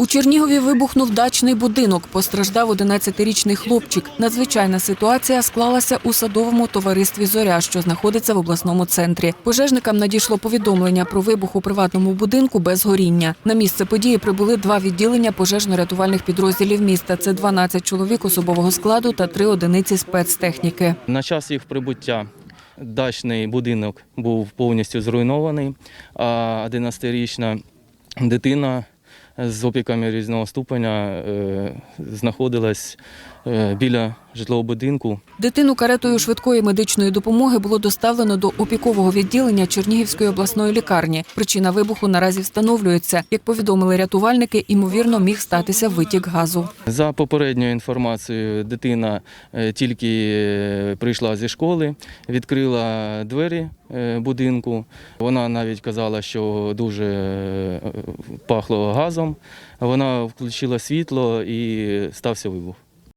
У Чернігові вибухнув дачний будинок. Постраждав 11-річний хлопчик. Надзвичайна ситуація склалася у садовому товаристві Зоря, що знаходиться в обласному центрі. Пожежникам надійшло повідомлення про вибух у приватному будинку без горіння. На місце події прибули два відділення пожежно-рятувальних підрозділів міста. Це 12 чоловік особового складу та три одиниці спецтехніки. На час їх прибуття дачний будинок був повністю зруйнований, а 11-річна дитина з опіками різного ступеня е, знаходилась е, біля житлового будинку. Дитину каретою швидкої медичної допомоги було доставлено до опікового відділення Чернігівської обласної лікарні. Причина вибуху наразі встановлюється. Як повідомили рятувальники, імовірно міг статися витік газу. За попередньою інформацією, дитина е, тільки е, прийшла зі школи, відкрила двері е, будинку. Вона навіть казала, що дуже пахло газом. Вона включила світло і стався вибух.